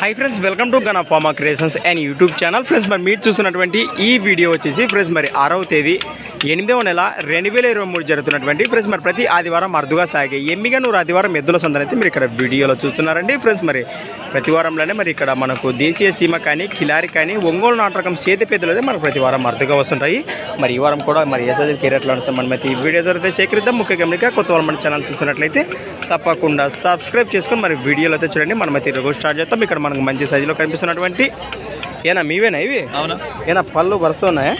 Hi friends welcome to Gana farm creations and YouTube channel friends మరి మీరు చూస్తున్నటువంటి ఈ వీడియో వచ్చేసి ఫ్రెండ్స్ మరి ఆరవ తేదీ ఎనిమిదవ నెల రెండు వేల ఇరవై మూడు జరుగుతున్నటువంటి ఫ్రెండ్స్ మరి ప్రతి ఆదివారం అరుదుగా సాగే ఎమ్మిగా నూరు ఆదివారం ఎద్దుల సందనైతే అయితే మీరు ఇక్కడ వీడియోలో చూస్తున్నారండి. ఫ్రెండ్స్ మరి ప్రతి వారంలోనే మరి ఇక్కడ మనకు దేశీయ సీమ కానీ కిలారి కానీ ఒంగోలు నాటకం సేతిపేదలు అయితే మనకు ప్రతి వారం అరుదుగా వస్తుంటాయి. మరి ఈ వారం కూడా మరి ఎస్ఎల్ కెరియర్లో మనం అయితే ఈ వీడియో ద్వారా సేకరిద్దాం. ముఖ్య గమనిక కొత్త వాళ్ళు మన ఛానల్ చూసినట్లయితే తప్పకుండా సబ్స్క్రైబ్ చేసుకొని మరి వీడియోలో అయితే చూడండి. మనమైతే ఈరోజు స్టార్ట్ చేస్తాం. ఇక్కడ మనకు మంచి సైజులో కనిపిస్తున్నటువంటి ఏనా మీవేనా ఇవి? అవునా. ఏనా పళ్ళు వరుస్తున్నాయా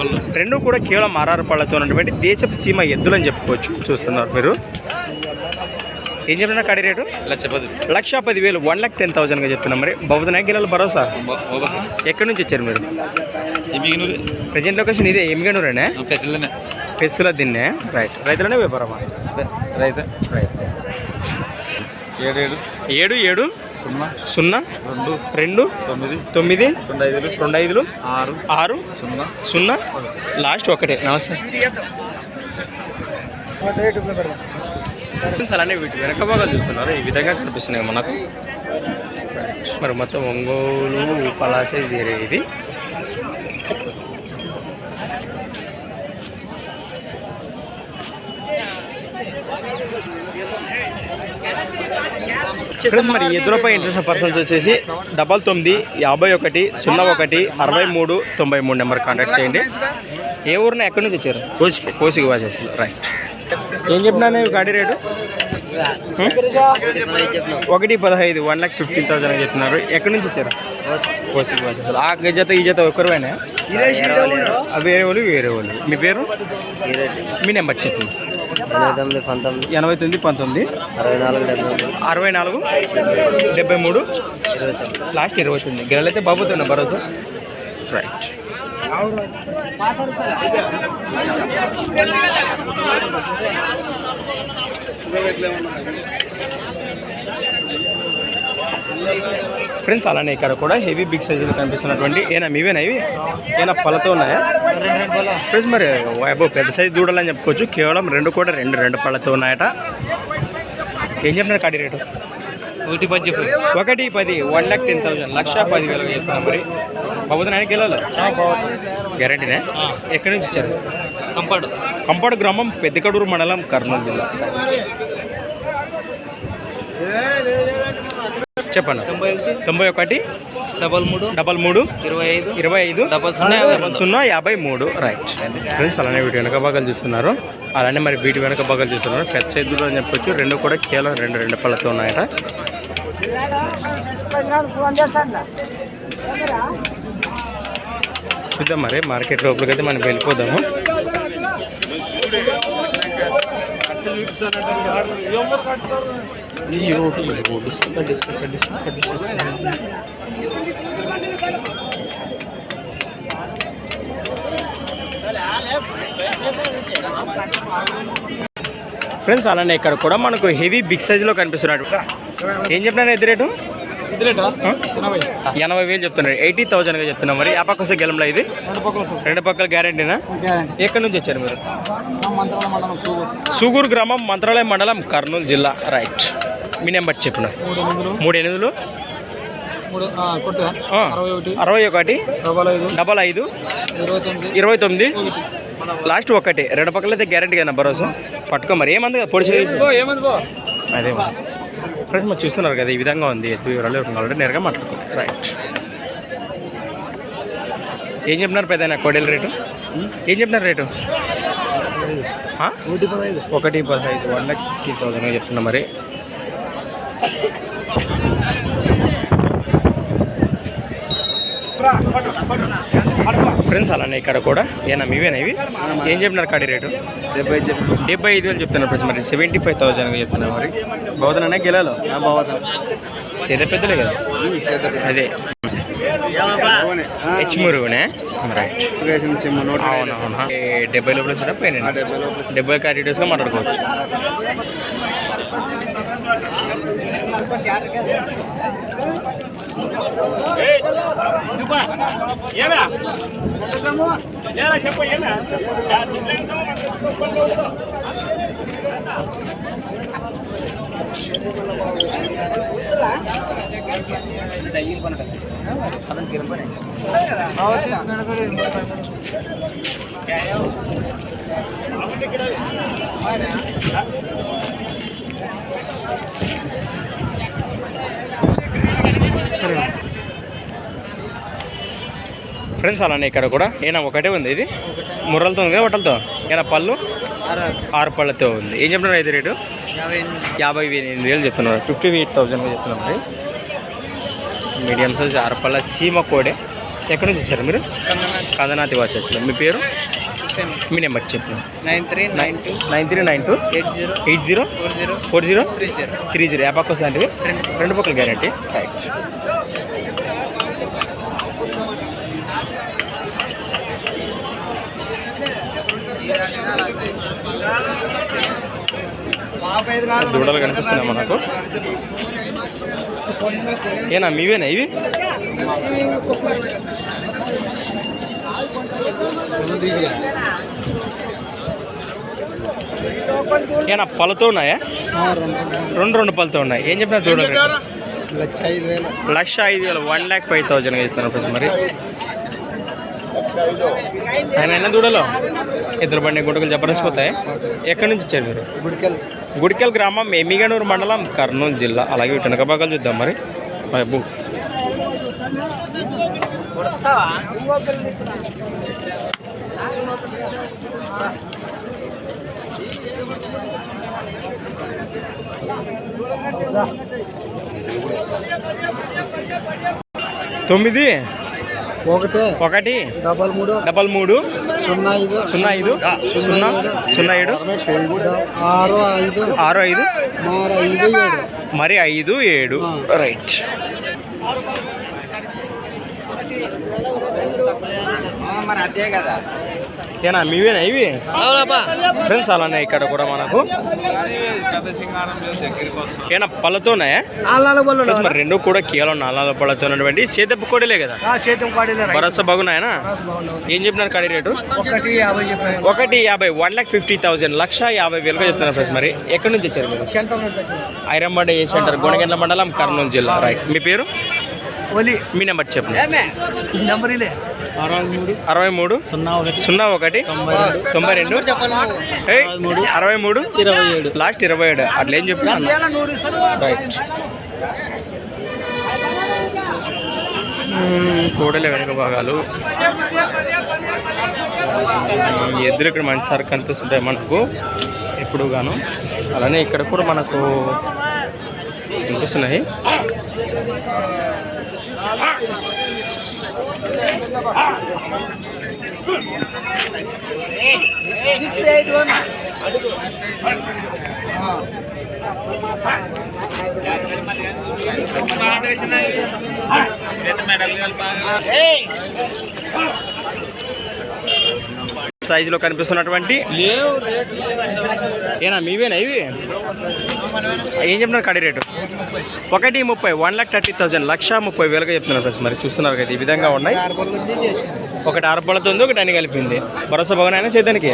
పళ్ళు. రెండు కూడా కేవలం ఆర్ఆర్ పళ్ళతో ఉన్నటువంటి దేశపు సీమ ఎద్దులు అని చెప్పుకోవచ్చు చూస్తున్నారు మీరు. ఏం చెప్పినా కడి రేటు? లక్ష పది. లక్ష పదివేలు వన్ లాక్ టెన్ థౌసండ్గా చెప్తున్నాం మరి. బహుదన గిల్లలు భరోసా? ఎక్కడి నుంచి వచ్చారు మీరు? ప్రజెంట్ లొకేషన్ ఇదే ఎమ్మిగనూరేనా? పెసిల్లోనే పెస్సుల దిన్నే. రైట్. రైతులనే వ్యాపారమా? రైతు. రైట్. ఏడు ఏడు. ఏడు ఏడు. సున్నా. సున్నా. రెండు. రెండు. తొమ్మిది. తొమ్మిది. రెండు ఐదులు రెండు ఐదులు ఆరు. ఆరు. సున్నా. సున్నా. లాస్ట్ ఒకటే. నమస్తే. అలానే వీటి వెనక భాగాలు చూస్తున్నారు. ఈ విధంగా కనిపిస్తున్నాయి మనకు మరి మొత్తం ఒంగోలు పలాసే ఏరియా ఇది. ఫ్రెండ్స్ మరి ఎదురుపై ఇంట్రెస్ట్ పర్సన్స్ వచ్చేసి డబల్ తొమ్మిది యాభై ఒకటి సున్నా ఒకటి అరవై మూడు తొంభై మూడు నెంబర్ కాంటాక్ట్ చేయండి. ఏ ఊరిన? ఎక్కడి నుంచి వచ్చారు? కోసికి. కోసికి వాసేసి రైట్ ఏం చెప్పినా గాడి రేటు? హ్మ్? ఒకటి పదహైదు వన్ లాక్ ఫిఫ్టీన్ థౌసండ్ అని చెప్తున్నారు ఎక్కడి నుంచి వచ్చారు? కోసికి. వాసేసి ఆ జత ఈ జత ఒక్కరువేనా? వేరే వాళ్ళు వేరే వాళ్ళు మీ పేరు? మీ నెంబర్ చెప్పండి. ఎనభై తొమ్మిది పంతొమ్మిది. ఎనభై తొమ్మిది పంతొమ్మిది. అరవై నాలుగు డెబ్బై మూడు. అరవై నాలుగు డెబ్బై మూడు. ఇరవై తొమ్మిది. లాస్ట్ ఇరవై తొమ్మిది. గిరలైతే బాబుతున్నా భరోసా రైట్ ఫ్రెండ్స్ అలానే ఇక్కడ కూడా హెవీ బిగ్ సైజులు కనిపిస్తున్నటువంటి ఏనా మీవేనా ఇవి? ఏనా పళ్ళతో ఉన్నాయా? ఫ్రెండ్స్ మరి అబ్బో పెద్ద సైజు దూడాలని చెప్పుకోవచ్చు. కేవలం రెండు కూడా రెండు రెండు పళ్ళతో ఉన్నాయట. ఏం చెప్పినారు కాడి రేటు? ఒకటి పది చెప్పు. ఒకటి పది వన్ లాక్ టెన్ థౌసండ్ లక్ష పది వేలు చెప్తున్నా మరి బాబుతున్నానికి వెళ్ళాలి గ్యారంటీనే ఎక్కడి నుంచి వచ్చారు? కంపాడు. కంపాడు గ్రామం పెద్దకడూరు మండలం కర్నూలు జిల్లా. చెప్పండి. తొంభై ఒకటి డబల్ మూడు డబల్ మూడు ఇరవై ఐదు ఇరవై ఐదు డబల్ సున్నా యాభై డబల్ సున్నా యాభై మూడు. రైట్ ఫ్రెండ్స్ అలానే వీటి వెనక భాగాలు చూస్తున్నారు. అలానే మరి వీటి వెనక భాగాలు చూస్తున్నారు. పెద్ద సైజులు అని చెప్పొచ్చు. రెండు కూడా కేవలం రెండు రెండు పళ్ళతో ఉన్నాయట. చూద్దాం మరి మార్కెట్ లోపలికి అయితే మనం వెళ్ళిపోదాము. ఫ్రెండ్స్ అలానే ఇక్కడ కూడా మనకు హెవీ బిగ్ సైజ్లో కనిపిస్తున్నాడు ఏం చెప్పినారు ఎద్దు రేటు? ఎనభై. వేలు చెప్తున్నారు. ఎయిటీ థౌజండ్గా చెప్తున్నాం మరి. ఆ పక్క గెలంలో ఇది? రెండు పక్కల గ్యారంటీనా? ఎక్కడి నుంచి వచ్చారు మీరు? సూగూరు. గ్రామం మంత్రాలయం మండలం కర్నూలు జిల్లా. రైట్. మీ నెంబర్ చెప్పిన. మూడు ఎనిమిదిలు? అరవై ఒకటి డబల్ ఐదు. ఇరవై తొమ్మిది లాస్ట్ ఒకటి. రెండు పక్కల అయితే గ్యారంటీ కదా భరోసా. పట్టుకో మరి. ఏమంది కదా పొడి చేసి ఏమంది బో అదే ఫ్రెండ్స్ మరి చూస్తున్నారు కదా ఈ విధంగా ఉంది. ఎత్తు వివరాలు ఆల్రెడీ నేరుగా మాట్లాడుకో రైట్ ఏం చెప్పినారు పెద్ద కోడెల రేటు? ఏం చెప్పినారు రేటు? ఒకటి పదహైదు. ఒకటి పదహైదు వన్ లాక్ ఫిఫ్టీ థౌసండ్ చెప్తున్నా మరి. ఫ్రెండ్స్ అలానే ఇక్కడ కూడా. ఏనా మీవేనా ఇవి? ఏం చెప్పినారు కాడి రేటు? డెబ్బై డెబ్బై ఐదు వేలు చెప్తున్నారు ఫ్రెండ్స్ మరి. సెవెంటీ ఫైవ్ థౌసండ్ చెప్తున్నారు మరి. బౌద్ధననే గెలాలో? చేత పెద్దలే కదా? అదే. హెచ్మురునే డెబ్బై లోపల వచ్చినా పోయినా డెబ్బై లోపల డెబ్బై క్యాటీడేస్గా మాట్లాడుకోవచ్చు ఫ్రెండ్స్ అలానే ఇక్కడ కూడా. ఏనా ఒకటే ఉంది ఇది. ముర్రలతో ఉంది కదా వట్టలతో ఏనా పళ్ళు? ఆరు పళ్ళతో ఉంది. ఏం చెప్తున్నారు అయితే రేటు? యాభై ఎనిమిది. వేలు చెప్తున్నారు. ఫిఫ్టీ ఎయిట్ థౌసండ్గా చెప్తున్నారు మరి. మీడియం సైజ్ ఆరు పళ్ళ సీమ కోడే. ఎక్కడి నుంచి వచ్చారు మీరు? కందనాతి వాసేస్తారు మీ పేరు? మీ నెంబర్ చెప్పు nine three nine two nine three nine two. Eight zero eight zero four zero four zero three zero three zero. App వస్తుంది రెండు పక్కల. గ్యారంటీ. రైట్ దూడలు కనిపిస్తున్నాయి మనకు. ఏనా మీవేనా ఇవి? ఏనా పళ్ళతో ఉన్నాయా? రెండు రెండు పళ్ళతో ఉన్నాయి. ఏం చెప్పినా దూడలు? రేటు? లక్ష ఐదు వేలు. లక్ష ఐదు వేలు వన్ ల్యాక్ ఫైవ్ థౌజండ్ ఇస్తున్నారు ఫ్రెండ్స్ మరి. సైన్ అయినా దూడలో ఇద్దరు బండి గుంటకలు జబర్దస్త్ ఎక్కడి నుంచి వచ్చారు మీరు? గుడికెళ్ళి గుడికెల్ గ్రామం ఎమ్మిగనూరు మండలం కర్నూలు జిల్లా. అలాగే వెనక భాగాలు చూద్దాం మరి. బాబు తొమ్మిది? ఒకటే. ఒకటి. డబల్ మూడు. డబల్ మూడు. సున్నా ఐదు. సున్నా ఐదు. సున్నా. సున్నా ఏడు. ఆరు ఐదు. ఆరు ఐదు. మరి ఐదు ఏడు. రైట్. మరి అదే కదా. ఏనా మీవేనా ఇవి? ఫ్రెండ్స్ అలానే ఇక్కడ కూడా మనకు. ఏనా పళ్ళతో ఉన్నాయా? Friends, మరి రెండు కూడా కేవలం నాలుగు పళ్ళతో ఉన్నటువంటి సేదపు కోడలే కదా? భరోసా బాగున్నాయనా? ఏం చెప్పినారు కడి రేటు? ఒకటి యాభై వన్ లాక్ ఫిఫ్టీ థౌసండ్ లక్ష యాభై వేలుగా చెప్తున్నారు ఫ్రెండ్స్ మరి. ఎక్కడి నుంచి వచ్చారు మీరు? ఐరంబండ ఏ సెంటర్? గుణగండ్ల మండలం కర్నూలు జిల్లా. రైట్ మీ పేరు? ఒలి మీ నెంబర్ చెప్పండి. నెంబర్ ఇలే. అరవై మూడు. అరవై మూడు. సున్నా ఒకటి. సున్నా ఒకటి. తొంభై రెండు. అరవై మూడు. ఇరవై ఏడు. లాస్ట్ ఇరవై ఏడు. అట్లా ఏం చెప్పినా? రైట్. కూడలే వెనక భాగాలు. ఎదురు ఇక్కడ మంచి సార్ కనిపిస్తుంటాయి మనకు. ఎప్పుడు గాను. అలానే ఇక్కడ కూడా మనకు కనిపిస్తున్నాయి. సిక్స్ ఎయిట్ వన్ సైజులో కనిపిస్తున్నటువంటి ఏనా మీవేనా ఇవి? ఏం చెప్తున్నారు కడి రేటు? ఒకటి ముప్పై వన్ లాక్ థర్టీ థౌసండ్ లక్ష ముప్పై వేలుగా చెప్తున్నారు ఫ్రెండ్స్ మరి. చూస్తున్నారు కదా ఈ విధంగా ఉన్నాయి. ఒకటి అరపళ్ళతో ఉంది ఒకటి అని కలిపింది. భరోసా భవన్ చేద్దానికి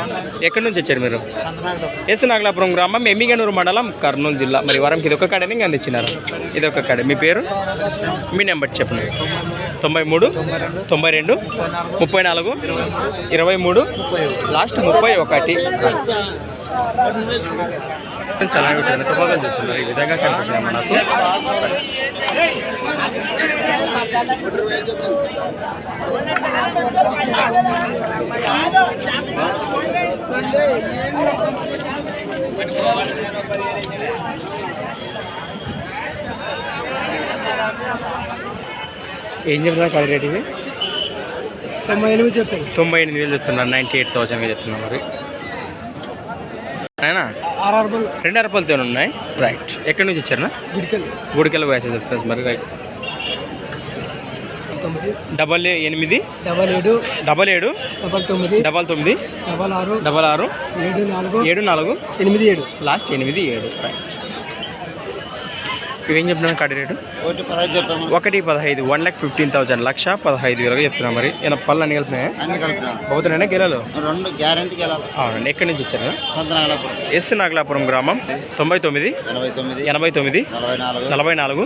ఎక్కడి నుంచి వచ్చారు మీరు? ఎస్ నాగలాపురం గ్రామం ఎమ్మిగనూరు మండలం కర్నూలు జిల్లా. మరి వారంకి ఇది ఒక కాడని అందించినారు ఇది ఒక కాడ. మీ పేరు? మీ నెంబర్ చెప్పండి. తొంభై మూడు తొంభై రెండు ముప్పై నాలుగు ఇరవై మూడు లాస్ట్ ముప్పై ఒకటి. అలాగే వెనక భాగం చూస్తున్నారు ఈ విధంగా కనిపిస్తున్నాయి మనకు ఏం చెప్తున్నారు కడి రేట్ ఇది? తొంభై ఎనిమిది చెప్పాను తొంభై ఎనిమిది వేలు చెప్తున్నారు నైంటీ ఎయిట్ థౌసండ్గా చెప్తున్నారు మరి. అయినా? రెండు అరపలతో ఉన్నాయి. రైట్ ఎక్కడి నుంచి గుడికెళ్ళి. గుడికెళ్ళ వేసేది ఫ్రెండ్స్ మరి రైట్. డబల్ ఎనిమిది? డబల్ ఏడు. డబల్ ఏడు? డబల్ తొమ్మిది. డబల్ తొమ్మిది? డబల్ ఆరు. డబల్ ఆరు? ఏడు నాలుగు. ఏడు నాలుగు? ఎనిమిది ఏడు. లాస్ట్ ఎనిమిది ఏడు రైట్. ఇవేం చెప్తున్నాను కడి రేటు? ఒకటి పదహైదు చెప్పాము ఒకటి పదహైదు వన్ ల్యాక్ ఫిఫ్టీన్ థౌసండ్ లక్ష పదహైదు వేలుగా చెప్తున్నా మరి. ఏమైనా పళ్ళు అన్ని కలిపినాయా? అవుతున్నాయినా గెలలు? రెండు వెళ్ళాలి అవునండి ఎక్కడి నుంచి వచ్చారు? ఎస్ నాగలాపురం గ్రామం. తొంభై తొమ్మిది ఎనభై తొమ్మిది ఎనభై తొమ్మిది నలభై నాలుగు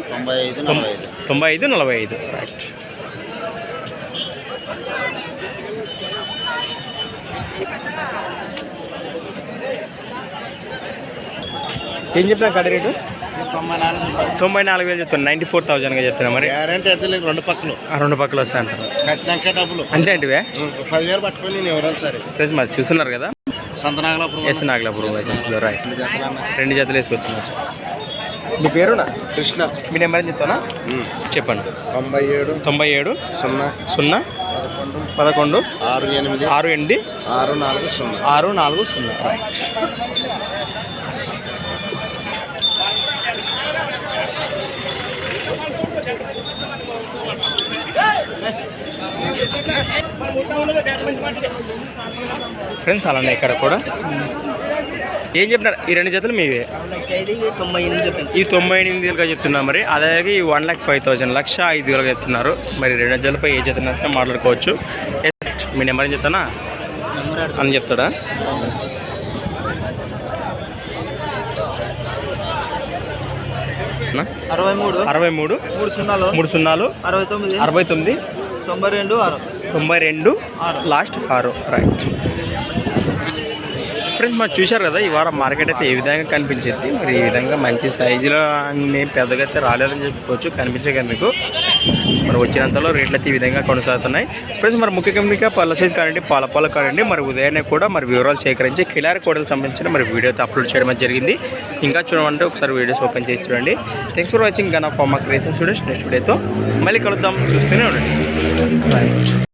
తొంభై ఐదు నలభై ఐదు. రైట్ ఏం చెప్పినా కడి రేటు? తొంభై నాలుగు వేలు చెప్తాను నైంటీ ఫోర్ థౌజండ్గా చెప్తున్నా మరి. గ్యారెంటీ అయితే లేదు రెండు పక్కలు. ఆ రెండు పక్కలు వస్తాయంటారు కట్టినాక డబ్బులు. అంతే అంటివే? పదివేలు పట్టుకొని నేను ఎవరైనా సరే. ఫ్రెండ్స్ మరి చూస్తున్నారు కదా? సంతనాగలాపురం ఎస్ నాగలాపురం రైట్ రెండు జతలు వేసుకొచ్చున్నారు మీ పేరునా? కృష్ణ. మీ నెంబర్ ఏం చెప్తానా? చెప్పండి. తొంభై ఏడు తొంభై ఏడు సున్నా. సున్నా. పదకొండు. పదకొండు. ఆరు ఎనిమిది. ఆరు ఎనిమిది. ఆరు నాలుగు సున్నా. ఆరు నాలుగు సున్నా. ఫ్రెండ్స్ అలానే ఇక్కడ కూడా. ఏం చెప్పినారు? ఈ రెండు జతలు మీవే? ఈ తొంభై ఎనిమిది వేలుగా చెప్తున్నారు మరి. అలాగే ఈ వన్ ల్యాక్ ఫైవ్ థౌసండ్ లక్ష ఐదు వేలుగా చెప్తున్నారు. మరి రెండు జతలపై ఏ జత నచ్చినా మాట్లాడుకోవచ్చు. మీ నెంబర్ ఏం చెప్తానా? అని చెప్తాడా? అరవై మూడు. అరవై మూడు. మూడు సున్నాలు. మూడు సున్నాలు. అరవై తొమ్మిది. అరవై తొమ్మిది. తొంభై రెండు ఆరు తొంభై రెండు లాస్ట్ ఆరు. రైట్ ఫ్రెండ్స్ మరి చూశారు కదా ఈ వారం మార్కెట్ అయితే ఏ విధంగా కనిపించింది? మరి ఈ విధంగా మంచి సైజులో అన్ని పెద్దగా అయితే రాలేదని చెప్పుకోవచ్చు కనిపించే కానీ మీకు. మరి వచ్చినంతలో రేట్లు అయితే ఈ విధంగా కొనసాగుతున్నాయి. ఫ్రెండ్స్ మరి ముఖ్యంగా పళ్ళ సైజ్ కానివ్వండి పాల పాల కానివ్వండి మరి ఉదయాన్నే కూడా మరి వివరాలు సేకరించి కిలారి కోడలకు సంబంధించిన మరి వీడియో అయితే అప్లోడ్ చేయడం జరిగింది. ఇంకా చూడమంటే ఒకసారి వీడియోస్ ఓపెన్ చేసి చూడండి. థ్యాంక్స్ ఫర్ వాచింగ్ గన్ ఆఫ్ మా క్రియేషన్ స్టూడెంట్స్ నెక్స్ట్ వీడియోతో మళ్ళీ కలుద్దాం. చూస్తూనే ఉండండి. రైట్